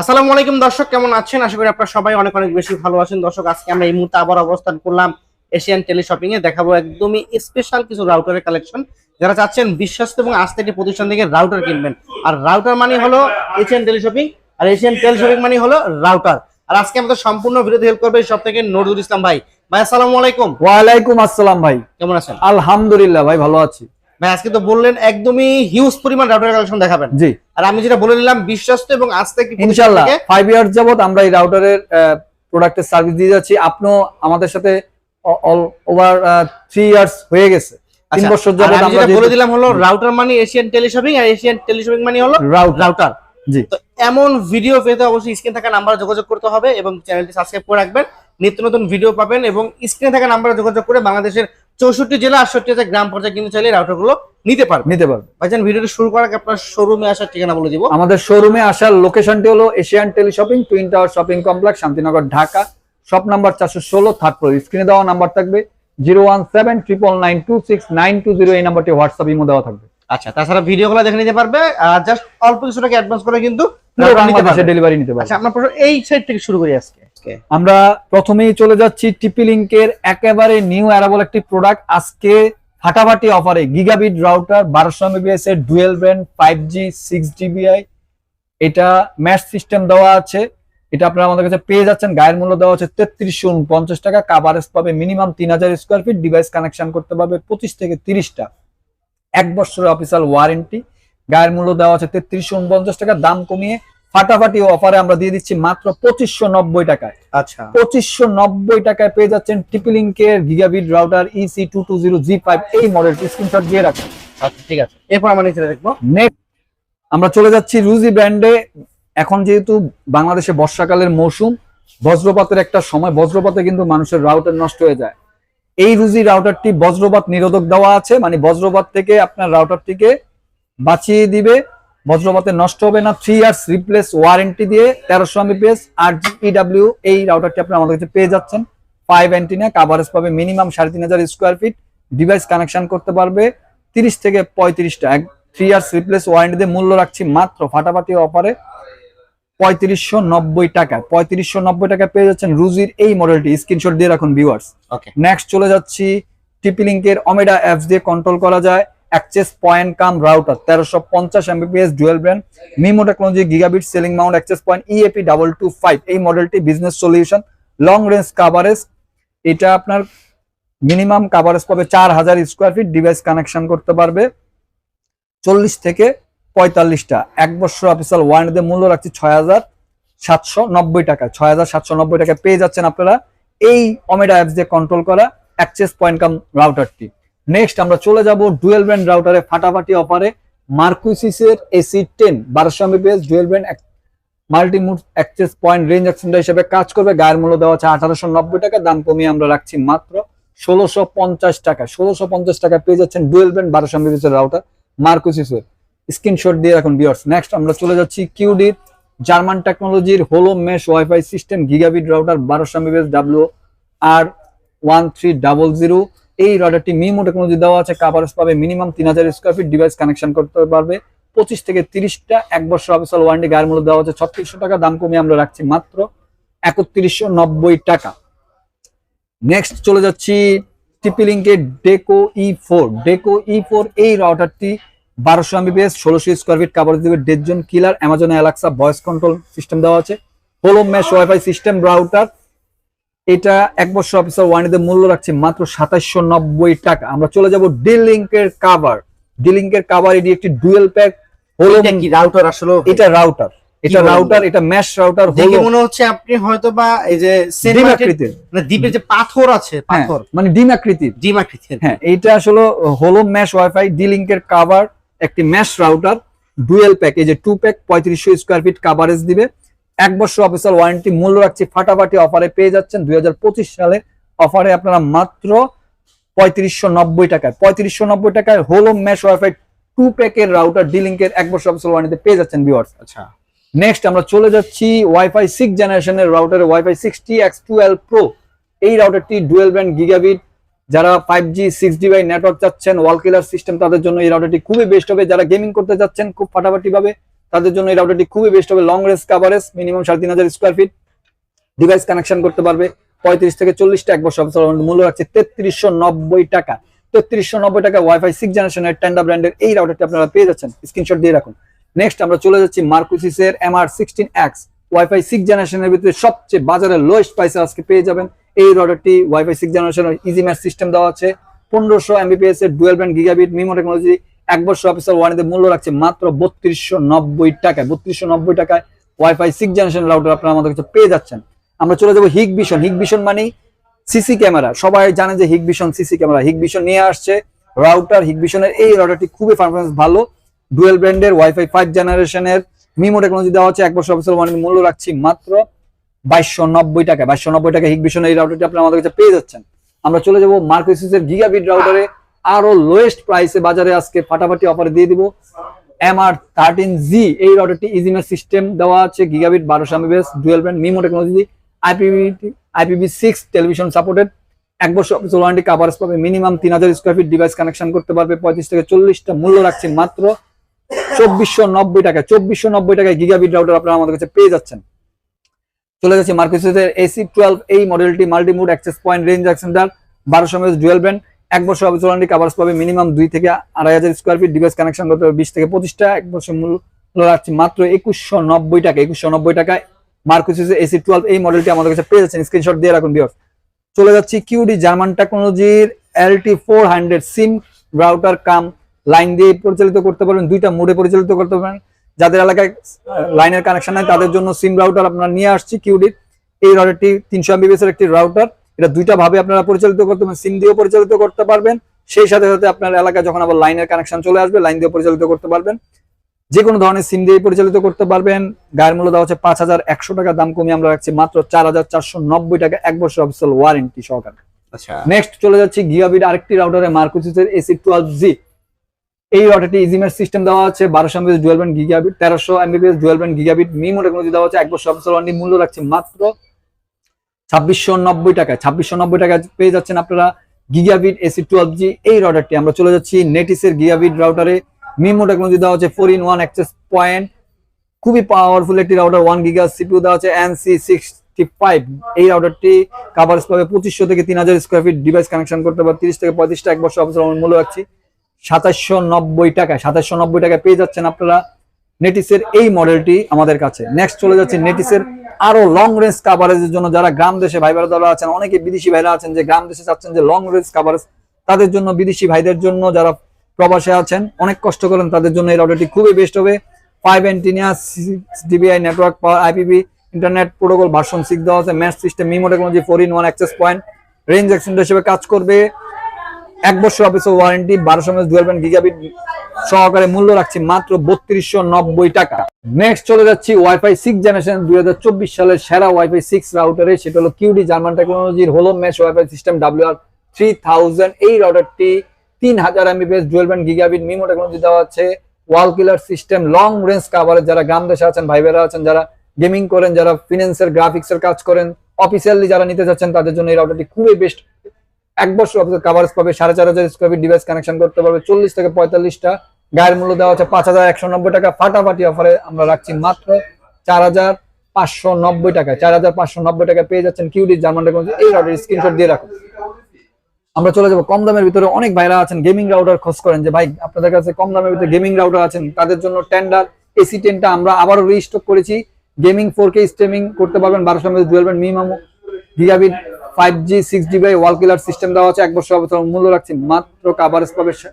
আসসালামু আলাইকুম দর্শক কেমন আছেন? আশা করি আপনারা সবাই অনেক অনেক বেশি ভালো আছেন। দর্শক আজকে আমরা এই মুহূর্তে আবার অবস্থান করলাম এশিয়ান টেলি শপিং এ দেখাবো একদমই স্পেশাল কিছু রাউটারের কালেকশন যারা চাচ্ছেন বিশ্বস্ত এবং আস্থা একটি প্রতিষ্ঠান থেকে রাউটার কিনবেন। আর রাউটার মানে হলো এশিয়ান টেলি শপিং আর এশিয়ান টেলি শপিং মানে হলো রাউটার আর আজকে আমাদের সম্পূর্ণ ভিডিওতে হেল্প করবে সব থেকে নজরুল ইসলাম ভাই। ভাই আসসালামু আলাইকুম। ওয়ালাইকুম আসসালাম ভাই। কেমন আছেন? আলহামদুলিল্লাহ ভাই ভালো আছি। ভাই আজকে তো বললেন একদমই হিউজ পরিমাণ রাউটার কালেকশন দেখাবেন। জি। আর আমি যেটা বলে নিলাম বিশ্বস্ত এবং একটি প্রতিষ্ঠান ইনশাল্লাহ ফাইভ ইয়ার্স যাবত আমরা এই রাউটারের প্রোডাক্টের সার্ভিস দিয়ে যাচ্ছি। আপনিও আমাদের সাথে অল ওভার থ্রি ইয়ার্স হয়ে গেছে। তিন আচ্ছা, বছর যাবত আমরা বলে দিলাম হলো রাউটার মানে এশিয়ান টেলিশপিং আর এশিয়ান টেলিশপিং মানে হলো রাউটার জি। তো এমন ভিডিও পেতে অবশ্যই স্ক্রিন থাকা নাম্বারে যোগাযোগ করতে হবে এবং চ্যানেলটি সাবস্ক্রাইব করে রাখবেন। নিত্য নতুন ভিডিও পাবেন এবং স্ক্রিনে থাকা নাম্বারে যোগাযোগ করে বাংলাদেশের চৌষট্টি জেলা আটষট্টি হাজার গ্রাম পর্যায়ে কিন্তু চাইলে রাউটারগুলো নিতে পারবে। নিতে পারবে। ভাইজান ভিডিওটি শুরু করার আগে আপনার শোরুমে আসার ঠিকানা বলে দিব। আমাদের শোরুমে আসার লোকেশনটি হলো Asian tele shopping twin tower shopping complex Shantinagar Dhaka. Shop number চারশো ষোলো থার্ড ফ্লোর স্ক্রিনে দেওয়া নাম্বার থাকবে zero one seven triple nine two six nine two zero এই নাম্বারটি হোয়াটসঅ্যাপ ইমো দেওয়া থাকবে। আচ্ছা তাছাড়া ভিডিওগুলো দেখে নিতে পারবে। আর জাস্ট অল্প কিছু টাকা অ্যাডভান্স করে কিন্তু বাংলাদেশে পারবে। ডেলিভারি নিতে পারবে। আচ্ছা আমরা প্রথমে এই সাইড থেকে শুরু করি আজকে। আজকে আমরা প্রথমেই চলে যাচ্ছি টিপি লিঙ্কের একেবারে নিউ অ্যারাবল একটি প্রোডাক্ট আজকে ফাটাফাটি অফারে গিগাবিট রাউটার বারোশো এমবিএস এর dual brand five G six GBI এটা ম্যাশ সিস্টেম দেওয়া আছে। এটা আপনারা আমাদের কাছে পেয়ে যাচ্ছেন। গায়ের মূল্য দেওয়া হচ্ছে তেত্রিশশো উনপঞ্চাশ টাকা। কাভারেজ পাবে মিনিমাম তিন হাজার স্কোয়ার ফিট ডিভাইস কানেকশন করতে পারবে পঁচিশ থেকে তিরিশটা। এক বছরের অফিসিয়াল ওয়ারেন্টি গায়ের মূল্য দেওয়া আছে তেত্রিশশো উনপঞ্চাশ টাকা। দাম কমিয়ে ফাটাফাটি অফারে আমরা দিয়ে দিচ্ছি মাত্র পঁচিশশো নব্বই টাকায়। আচ্ছা। পঁচিশশো নব্বই টাকায় পেয়ে যাচ্ছেন টিপিলিংকের gigabit router EC two two zero G five এই মডেলটি স্ক্রিনশট দিয়ে রাখুন। আচ্ছা ঠিক আছে। এরপর আমরা নিচে দেখব। নেক্সট আমরা চলে যাচ্ছি রুজি ব্র্যান্ডে এখন যেহেতু বাংলাদেশে বর্ষাকালের মৌসুম বজ্রপাতের একটা সময় বজ্রপাতে কিন্তু মানুষের রাউটার নষ্ট হয়ে যায়। এই রুজি রাউটারটি বজ্রপাত নিরোধক দেওয়া আছে মানে বজ্রপাত থেকে আপনার রাউটারটিকে বাঁচিয়ে দিবে বজ্রপাতে নষ্ট হবে না। থ্রি ইয়ার্স রিপ্লেস ওয়ারেন্টি দিয়ে তেরোশো এমবিপিএস আর জিডাব্লিউ এই রাউটারটি আপনি আমাদের কাছে পেয়ে যাচ্ছেন। ফাইভ অ্যান্টিনা কাভারেজ পাবে মিনিমাম সাড়ে তিন হাজার স্কোয়ার ফিট ডিভাইস কানেকশন করতে পারবে। তিরিশ থেকে পঁয়ত্রিশটা এক থ্রি ইয়ার্স রিপ্লেস ওয়ারেন্টি দিয়ে মূল্য রাখছি মাত্র ফাটাফাটি অফারে পঁয়ত্রিশশো নব্বই টাকায়। পঁয়ত্রিশশো নব্বই টাকায় পেয়ে যাচ্ছেন রুজির এই মডেলটি স্ক্রিনশট দিয়ে রাখুন ভিউয়ার্স ওকে নেক্সট চলে যাচ্ছি টিপি লিঙ্কের অমেডা অ্যাপস দিয়ে কন্ট্রোল করা যায়। অ্যাক্সেস পয়েন্ট কাম রাউটার, তেরোশো পঞ্চাশ Mbps dual brand MIMO technology gigabit ceiling mount access point EAP double two five এই মডেলটি business solution long range coverage এটা আপনার মিনিমাম কাভারেজ পাবে চার হাজার স্কোয়ার ফিট ডিভাইস কানেকশন করতে পারবে, চল্লিশ থেকে পঁয়তাল্লিশটা। এক বছর অফিসিয়াল ওয়ারেন্টিতে মূল্য রাখছি ছয় হাজার সাতশো নব্বই টাকা ছয় হাজার সাতশো নব্বই টাকা পেয়ে যাচ্ছেন আপনারা এই অমেডা অ্যাপস দিয়ে কন্ট্রোল করা অ্যাক্সেস পয়েন্ট কাম রাউটারটি। নেক্সট আমরা চলে যাব ডুয়েল ব্র্যান্ড রাউটারে ফাটাফাটি অফারে মার্কুইসিসের এসি টেন বারোশো Mbps dual brand multimode access point range extender হিসেবে কাজ করবে। গায়ের মূল্য দেওয়া আছে আঠারোশো নব্বই টাকা, দাম কমিয়ে আমরা রাখছি মাত্র ষোলোশো পঞ্চাশ টাকা। ষোলোশো পঞ্চাশ টাকা পেয়ে যাচ্ছেন ডুয়েল ব্র্যান্ড বারোশো এমবিপিএস এর রাউটার মার্কুইসিসের স্ক্রিনশট দিয়ে রাখুন বিয়ার্স নেক্সট আমরা চলে যাচ্ছি কিউডির জার্মান টেকনোলজির halo mesh wifi system gigabit router বারোশো Mbps W R one three double zero এই রাউটারটি মিমো টেকনোলজি দেওয়া আছে। কাভারেজ পাবে মিনিমাম তিন হাজার স্কোয়ার ফিট ডিভাইস কানেকশন করতে পারবে। পঁচিশ থেকে তিরিশটা এক বছর অফিসিয়াল ওয়ারেন্টি গায়ের মূল্য দেওয়া আছে। ছত্রিশশো টাকা দাম কমিয়ে আমরা রাখছি মাত্র একত্রিশশো নব্বই টাকা। নেক্সট চলে যাচ্ছি টিপি লিঙ্কের ডেকো ই ফোর ডেকো ই ফোর এই রাউটারটি বারোশো এমবিপিএস ষোলোশো স্কোয়ার ফিট কাভারেজ দেবে। দেড় জন killer Amazon Alexa voice control system দেওয়া আছে। Halo mesh wifi system router এটা এক বছর অফিসার ওয়ানিতে মূল্য রাখছি মাত্র সাতাশশো নব্বই টাকা। আমরা চলে যাব ডিল লিঙ্কের কাভার ডিল লিঙ্কের কাভার এটি একটি ডুয়েল প্যাক হোলো এটা কি রাউটার আসলে? এটা রাউটার এটা রাউটার এটা ম্যাশ রাউটার দেখে মনে হচ্ছে আপনি হয়তো বা এই যে ডিম আকৃতির। মানে দ্বীপের যে পাথর আছে হ্যাঁ, পাথর। মানে ডিম আকৃতির। ডিম আকৃতির। হ্যাঁ এইটা আসলে হোলো ম্যাশ ওয়াইফাই ডি লিঙ্কের কাভার একটি ম্যাশ রাউটার ডুয়েল প্যাক এই যে টু প্যাক পঁয়ত্রিশশো স্কোয়ার ফিট কাভারেজ দিবে। এক বছর অফিসিয়াল ওয়ারেন্টি মূল্য রাখছি ফাটাফাটি অফারে পেয়ে যাচ্ছেন। দুই হাজার পঁচিশ সালে অফারে আপনারা মাত্র পঁয়ত্রিশশো নব্বই টাকায় পঁয়ত্রিশশো নব্বই টাকায় হোলো ম্যাশ ওয়াইফাই টু প্যাকের রাউটার ডি লিঙ্কের এক বছর অফিসিয়াল ওয়ারেন্টিতে পেয়ে যাচ্ছেন ভিউয়ার্স আচ্ছা। নেক্সট আমরা চলে যাচ্ছি ওয়াইফাই সিক্স জেনারেশনের রাউটারে wifi sixty X twelve pro এই রাউটারটি ডুয়েল ব্র্যান্ড গিগাবিট যারা five G six G by network চাচ্ছেন ওয়াল কিলার সিস্টেম তাদের জন্য এই রাউটারটি খুবই বেস্ট হবে। যারা গেমিং করতে যাচ্ছেন খুব ফাটাফাটি ভাবে তাদের জন্য এই রাউটারটি খুবই বেস্ট হবে। লং রেঞ্জ কাভারেজ মিনিমাম সাড়ে তিন হাজার স্কোয়ার ফিট ডিভাইস কানেকশন করতে পারবে। পঁয়ত্রিশ থেকে চল্লিশটা এক বছর মূল্য রাখছে তেত্রিশশো নব্বই টাকা। তেত্রিশশো নব্বই টাকা ওয়াইফাই সিক্স জেনারেশনের টেন্ডা ব্র্যান্ডের এই রাউটারটি আপনারা পেয়ে যাচ্ছেন। স্ক্রিনশট দিয়ে রাখুন। নেক্সট আমরা চলে যাচ্ছি মার্কুসিসের M R sixteen X wifi six জেনারেশনের ভিতরে সবচেয়ে বাজারে লোয়েস্ট প্রাইসে আজকে পেয়ে যাবেন। এই রাউটারটি ওয়াইফাই সিক্স জেনারেশনের ইজি ম্যাচ সিস্টেম দেওয়া আছে। পনেরোশো এমবিপিএস এর dual band gigabit MIMO technology এক বছর অফিসার ওয়ারেন্টি মূল্য রাখছে মাত্র বত্রিশশো নব্বই টাকায়। বত্রিশশো নব্বই টাকায় ওয়াইফাই সিক্স জেনারেশন রাউটার আপনারা আমাদের কাছে পেয়ে যাচ্ছেন। আমরা চলে যাব হিগ ভিশন হিগ ভিশন মানে সিসি ক্যামেরা সবাই জানে যে Hikvision CC camera Hikvision নিয়ে আসছে রাউটার হিগ ভিশনের এই রাউটারটি খুবই পারফরমেন্স ভালো। ডুয়েল ব্র্যান্ডের ওয়াইফাই ফাইভ জেনারেশনের মিমো টেকনোলজি দেওয়া হচ্ছে। এক বছর অফিসার ওয়ারেন্টি মূল্য রাখছি মাত্র বাইশশো নব্বই টাকা বাইশশো নব্বই টাকা হিগ ভিশনের এই রাউটারটি আপনারা আমাদের কাছে পেয়ে যাচ্ছেন। আমরা চলে যাব মার্কেসিসের গিগাবিট রাউটারে আরও লোয়েস্ট প্রাইসে বাজারে আজকে ফাটাফাটি অফারে দিয়ে দিব। এম আর থার্টিন জি এই রাউটারটি ইজিমের সিস্টেম দেওয়া আছে গিগাবিট বারোশো MBS dual brand MIMO technology IPv IPv six television supported এক বছর অফিস ওয়ারেন্টি কাভারেজ পাবে মিনিমাম তিন হাজার স্কোয়ার ফিট ডিভাইস কানেকশন করতে পারবে, পঁয়ত্রিশ থেকে চল্লিশটা মূল্য রাখছে মাত্র চব্বিশশো নব্বই টাকা চব্বিশশো নব্বই টাকায় গিগাবিট রাউটার আপনারা আমাদের কাছে পেয়ে যাচ্ছেন। চলে যাচ্ছে মার্কেসের এসি টুয়েলভ এই মডেলটি multimode access point range extender বারোশো এমএস ডুয়েল ব্যান্ড এক বছর অফিস ওয়ারেন্টি কাভারেজ পাবে মিনিমাম দুই থেকে আড়াই হাজার স্কোয়ার ফিট ডিভাইস কানেকশন করতে হবে বিশ থেকে পঁচিশটা এক বছর মূল্য রাখছে মাত্র একুশশো নব্বই টাকা, একুশশো নব্বই টাকায় মার্কুসিসের এসি টুয়েলভ এই মডেলটি আমাদের কাছে পেয়ে যাচ্ছেন স্ক্রিনশট দিয়ে রাখুন বিয়র চলে যাচ্ছি কিউডি জার্মান টেকনোলজির LT four hundred SIM router cum line দিয়ে পরিচালিত করতে পারবেন, দুইটা মোডে পরিচালিত করতে পারেন যাদের এলাকায় লাইনের কানেকশন নাই, তাদের জন্য সিম রাউটার আপনারা নিয়ে আসছি কিউডির এই রাউটারটি তিনশো এমবিবিএস এর একটি রাউটার এটা দুইটা ভাবে আপনারা পরিচালিত করতে পারবেন। সিম দিয়েও পরিচালিত করতে পারবেন। সেই সাথে সাথে আপনার এলাকায় যখন আবার লাইনের কানেকশন চলে আসবে লাইন দিয়ে পরিচালিত করতে পারবেন। যে কোনো ধরনের সিম দিয়ে পরিচালিত করতে পারবেন। গায়ের মূল্য দেওয়া হচ্ছে পাঁচ হাজার একশো টাকা। দাম কমিয়ে আমরা রাখছি মাত্র চার হাজার চারশো নব্বই টাকা এক বছর অফিসিয়াল ওয়ারেন্টি সহকারে। আচ্ছা। নেক্সট চলে যাচ্ছি গিগাবিট আরেকটি রাউটারে মার্কুসিসের এসি টুয়েলভ জি এই রাউটারটি ইজিমের সিস্টেম দেওয়া আছে বারোশো এমবিএস ডুয়েল ব্যান্ড গিগাবিট তেরোশো MBS dual band gigabit MIMO technology দেওয়া আছে এক বছর অফিসিয়াল ওয়ারেন্টি মূল্য রাখছে মাত্র ছাব্বিশশো নব্বই টাকায়, ছাব্বিশশো নব্বই টাকায় পেয়ে যাচ্ছেন আপনারা গিগাবিট এসি টুয়েলভ জি এই রাউটারটি আমরা চলে যাচ্ছি নেটিসের গিগাবিট রাউটারে মিমো টেকনোলজি দেওয়া হচ্ছে four in one access point খুবই পাওয়ারফুল একটি রাউটার ওয়ান গিগা সিপিউ দেওয়া আছে এনসি সিক্সটি ফাইভ এই রাউটারটি কাভারেজ পাবে পঁচিশশো থেকে তিন হাজার স্কোয়ার ফিট ডিভাইস কানেকশন করতে পারবে, তিরিশ থেকে পঁয়ত্রিশটা এক বছর অবসর মূল্য রাখছি সাতাশশো নব্বই টাকায়, সাতাশশো নব্বই টাকায় পেয়ে যাচ্ছেন আপনারা নেটিসের এই মডেলটি আমাদের কাছে। নেক্সট চলে যাচ্ছে নেটিসের আরও লং রেঞ্জ কাভারেজের জন্য যারা গ্রাম দেশে ভাই যারা আছেন, অনেকে বিদেশি ভাইরা আছেন যে গ্রাম দেশে চাচ্ছেন যে লং রেঞ্জ কাভারেজ তাদের জন্য বিদেশি ভাইদের জন্য যারা প্রবাসে আছেন, অনেক কষ্ট করেন, তাদের জন্য এই রাউটারটি খুবই বেস্ট হবে। Five antenna dBi network IPv internet protocol version six দেওয়া আছে mesh system MIMO technology four in one access point range extender হিসেবে কাজ করবে। এক বছর অফিসের ওয়ারেন্টি বারোশো এমএস ডুয়েল ব্যান্ড গিগাবিট সহকারে মূল্য রাখছি মাত্র বত্রিশশো নব্বই টাকা। নেক্সট চলে যাচ্ছি ওয়াইফাই সিক্স জেনারেশন দুই হাজার চব্বিশ সালের সেরা ওয়াইফাই সিক্স রাউটারে সেটা হলো কিউডি জার্মান টেকনোলজির halo mesh wifi system W R three thousand এই রাউটারটি তিন হাজার Mbps dual band gigabit MIMO technology দেওয়া আছে। Wall killer system long range coverage যারা গ্রাম দেশে আছেন ভাই বোনেরা আছেন, যারা গেমিং করেন, যারা ফিনান্সের গ্রাফিক্স এর কাজ করেন অফিসিয়ালি যারা নিতে চাচ্ছেন তাদের জন্য এই রাউটারটি খুবই বেস্ট এক বছর অফিসের কাভারেজ পাবে, সাড়ে চার হাজার স্কোয়ার ফিট ডিভাইস কানেকশন করতে পারবে, চল্লিশ থেকে পঁয়তাল্লিশটা। গায়ের মূল্য দেওয়া হচ্ছে পাঁচ হাজার একশো নব্বই টাকা, ফাটাফাটি অফারে আমরা রাখছি মাত্র চার হাজার পাঁচশো নব্বই টাকা চার হাজার পাঁচশো নব্বই টাকা পেয়ে যাচ্ছেন কিউডি জার্মান এই রাউটার স্ক্রিনশট দিয়ে রাখুন। আমরা চলে যাব কম দামের ভিতরে, অনেক ভাইরা আছেন গেমিং রাউটার খোঁজ করেন যে, ভাই, আপনাদের কাছে কম দামের ভিতরে গেমিং রাউটার আছেন, তাদের জন্য টেন্ডার এসি টেনটা আমরা আবারও রিস্টক করেছি। গেমিং ফোর কে স্ট্রিমিং করতে পারবেন, বারোশো এমএস ডুয়েল মিনিমাম গিগাবিট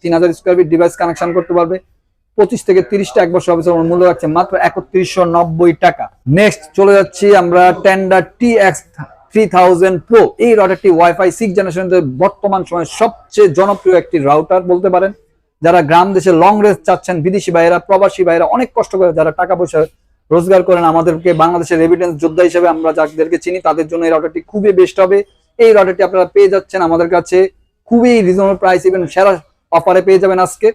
তিন হাজার স্কোয়ার করতে পারবে। পঁচিশ থেকে তিরিশটা এক মূল্য রাখছে। মাত্র একত্রিশশো নব্বই টাকা। নেক্সট চলে আমরা Tenda T X three thousand pro এই ওয়াইফাই সিক্স জেনারেশন বর্তমান সময়ে সবচেয়ে জনপ্রিয় একটি রাউটার বলতে পারেন। যারা গ্রাম দেশে লং রেঞ্জ চাচ্ছেন, বিদেশি ভাইয়েরা, প্রবাসী ভাইয়েরা অনেক কষ্ট করে যারা টাকা পয়সা রোজগার করেন। আমাদেরকে বাংলাদেশের রেভিডেন্স যোদ্ধা হিসেবে আমরা যাদেরকে চিনি তাদের জন্য এই রাউটারটি খুবই বেস্ট হবে। এই রাউটারটি আপনারা পেয়ে যাচ্ছেন আমাদের কাছে। খুবই রিজনেবল প্রাইস ইভেন সেরা অফারে পেয়ে যাবেন আজকে।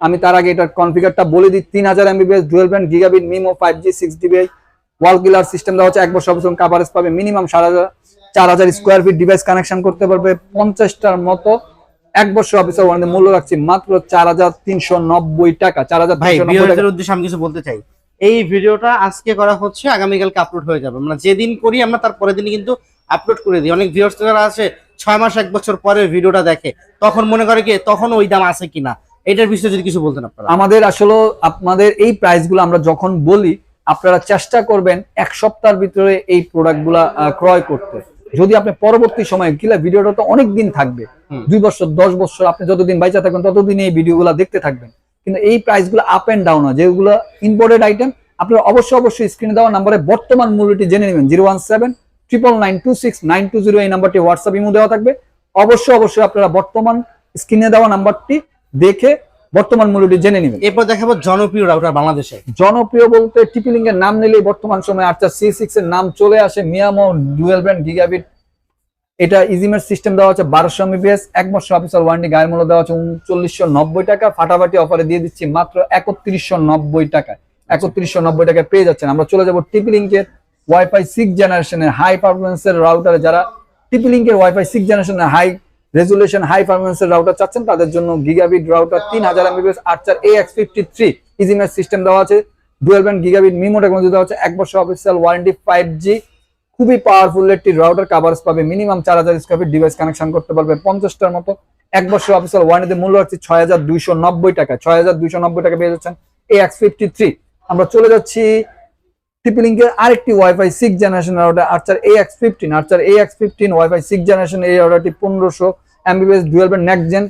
আমি তার আগে এটার কনফিগারটা বলে দিই। তিন হাজার MBBS dual band gigabit MIMO five G six dBi wall killer system দেওয়া হচ্ছে। এক বছর অবসর কাভারেজ পাবে মিনিমাম হাজার চার হাজার স্কোয়ার ফিট ডিভাইস কানেকশন করতে পারবে পঞ্চাশটার মতো। এক বছর অফিসের ওয়ারেন্টি মূল্য রাখছি মাত্র চার হাজার তিনশো নব্বই টাকা। চার হাজার উদ্দেশ্যে আমি কিছু বলতে চাই। এই ভিডিওটা আজকে করা হচ্ছে আগামীকালকে আপলোড হয়ে যাবে। মানে যেদিন করি আমরা তার পরের দিনই কিন্তু আপলোড করে দিই। অনেক ভিউয়ার্স যারা আছে ছয় মাস এক বছর পরে ভিডিওটা দেখে তখন মনে করে কি তখন ওই দাম আছে কিনা? এটার বিষয়ে যদি কিছু বলতেন আপনারা। আমাদের আসলে আপনাদের এই প্রাইসগুলো আমরা যখন বলি আপনারা চেষ্টা করবেন এক সপ্তাহের ভিতরে এই প্রোডাক্টগুলা ক্রয় করতে। যদি আপনি পরবর্তী সময়ে কিলা ভিডিওটা তো অনেক দিন থাকবে। দুই বছর দশ বছর আপনি যতদিন বাইচা থাকবেন ততদিন এই ভিডিওগুলো দেখতে থাকবেন। কিন্তু এই প্রাইসগুলো আপ এন্ড ডাউন হয়। যেগুলো ইম্পোর্টেড আইটেম আপনারা অবশ্যই অবশ্যই স্ক্রিনে দেওয়া নাম্বারে বর্তমান মূল্যটি জেনে নেবেন। Zero one seven triple nine two six nine two zero এই নাম্বারটি হোয়াটসঅ্যাপ ইমো দেওয়া থাকবে। অবশ্যই অবশ্যই আপনারা বর্তমান স্ক্রিনে দেওয়া নাম্বারটি দেখে বর্তমান মূল্যটি জেনে নেবেন। এরপর দেখাবো জনপ্রিয় রাউটার বাংলাদেশে। জনপ্রিয় বলতে টিপিলিং এর নাম নিলেই বর্তমান সময়ে আটটা সি সিক্স এর নাম চলে আসে। মিয়ামো ডুয়েল ব্র্যান্ড গিগাবিট এটা ইজিমের সিস্টেম দেওয়া হচ্ছে বারোশো এমবিপিএস, এক বছর অফিসার ওয়ারেন্টি গায়ের মূল্য দেওয়া হচ্ছে উনচল্লিশশো নব্বই টাকা। ফাটাফাটি অফারে দিয়ে দিচ্ছি মাত্র একত্রিশশো নব্বই টাকায় একত্রিশশো নব্বই টাকায় পেয়ে যাচ্ছেন। আমরা চলে যাব টিপিলিংকের ওয়াইফাই সিক্স জেনারেশনের হাই পারফরমেন্সের রাউটারে যারা টিপিলিংকের ওয়াইফাই সিক্স জেনারেশনের হাই রেজুলেশন হাই পারফরমেন্সের রাউটার চাচ্ছেন, তাদের জন্য গিগাবিট রাউটার তিন হাজার এমবিপিএস আট এ এক্স ফিফটি থ্রি ইজিমের সিস্টেম দেওয়া আছে। Dual band gigabit MIMO technology দেওয়া হচ্ছে এক বছর অফিসিয়াল ওয়ারেন্টি ফাইভ জি খুবই পাওয়ারফুল একটি রাউটার কাভারেজ পাবে মিনিমাম চার হাজার স্কোয়ার ফিট ডিভাইস কানেকশন করতে পারবে পঞ্চাশটার মতো। এক বছর অফিসিয়াল ওয়ারেন্টিতে মূল্য হচ্ছে ছয় হাজার দুইশো নব্বই টাকা। ছয় হাজার দুইশো নব্বই টাকা পেয়ে যাচ্ছেন এ এক্স ফিফটি থ্রি আমরা চলে যাচ্ছি টিপিলিংকের আরেকটি wifi six generation router Archer A X fifteen Archer A X fifteen wifi six generation এই রাউটারটি পনেরোশো MBBS dual band next gen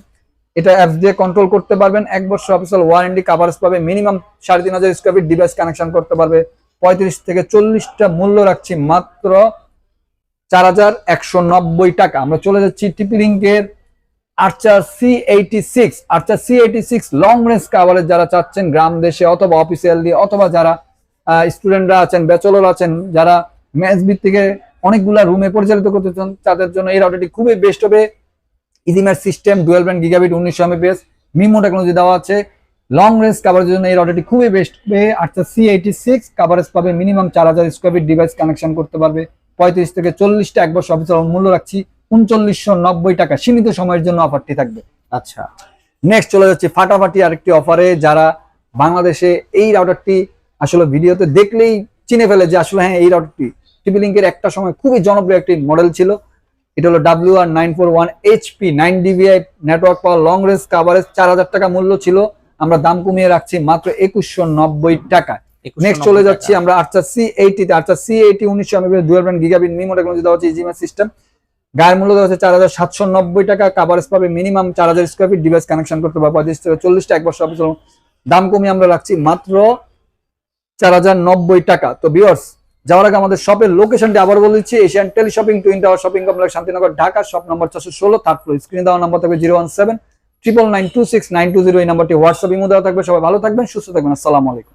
এটা অ্যাপ দিয়ে কন্ট্রোল করতে পারবেন। এক বছর অফিসিয়াল ওয়ারেন্টি কাভারেজ পাবে মিনিমাম সাড়ে তিন হাজার স্কোয়ার ফিট ডিভাইস কানেকশন করতে পারবে। পঁয়ত্রিশ থেকে চল্লিশটা মূল্য রাখছি মাত্র চার হাজার একশো নব্বই টাকা। আমরা চলে যাচ্ছি টিপি লিঙ্কের Archer C eighty six. Archer C eighty six long range coverage যারা চাচ্ছেন গ্রাম দেশে অথবা অফিসিয়াল দিয়ে, অথবা যারা স্টুডেন্টরা আছেন ব্যাচেলর আছেন, যারা ম্যাচ ভিত্তিকে অনেকগুলা রুমে পরিচালিত করতে চান, তাদের জন্য এই রাউটারটি খুবই বেস্ট হবে। ইজিমার সিস্টেম ডুয়েল ব্যান্ড গিগাবিট উনিশশো এমবিপিএস মিমো টেকনোলজি দেওয়া আছে। লং রেঞ্জ কাভারেজের জন্য এই রাউটারটি খুবই বেস্ট হবে Archer C eighty six coverage পাবে মিনিমাম চার হাজার স্কোয়ার ডিভাইস কানেকশন করতে পারবে। পঁয়ত্রিশ থেকে চল্লিশটা এক বছর অফিসের মূল্য রাখছি। উনচল্লিশশো নব্বই টাকা সীমিত সময়ের জন্য অফারটি থাকবে। আচ্ছা। নেক্সট চলে যাচ্ছে ফাটাফাটি আরেকটি অফারে যারা বাংলাদেশে এই রাউটারটি আসলে ভিডিওতে দেখলেই চিনে ফেলে যে আসলে হ্যাঁ এই রাউটারটি টিভি লিঙ্কের একটা সময় খুবই জনপ্রিয় একটি মডেল ছিল। এটা হলো W R nine four one HP nine dBi network power long range coverage চার হাজার টাকা মূল্য ছিল। আমরা দাম কমিয়ে রাখছি মাত্র একুশশো নব্বই টাকা। নেক্সট চলে যাচ্ছি আমরা আর্চার সি এইটিতে আর্চার সি এইটি উনিশশো MB dual band gigabit MIMO technology দেওয়া হচ্ছে ইজিএমএস সিস্টেম গায়ের মূল্য দেওয়া হচ্ছে চার হাজার সাতশো নব্বই টাকা। কাভারেজ পাবে মিনিমাম চার হাজার স্কোয়ার ফিট ডিভাইস কানেকশন করতে পারবে। পঁয়ত্রিশ থেকে চল্লিশটা এক বছর অফিস দাম কমিয়ে আমরা রাখছি মাত্র চার হাজার নব্বই টাকা। তো বিয়ার্স যাওয়ার আগে আমাদের শপের লোকেশনটি আবার বলে দিচ্ছি। Asian tele shopping twin tower shopping complex Shantinagar Dhaka shop নম্বর চারশো ষোলো থার্ড ফ্লোর স্ক্রিনে দেওয়া নম্বর থাকবে zero one seven triple nine two six nine two zero এই নাম্বারটি হোয়াটসঅ্যাপ ইমো দেওয়া থাকবে। সবাই ভালো থাকবেন, সুস্থ থাকবেন। আসসালামু আলাইকুম।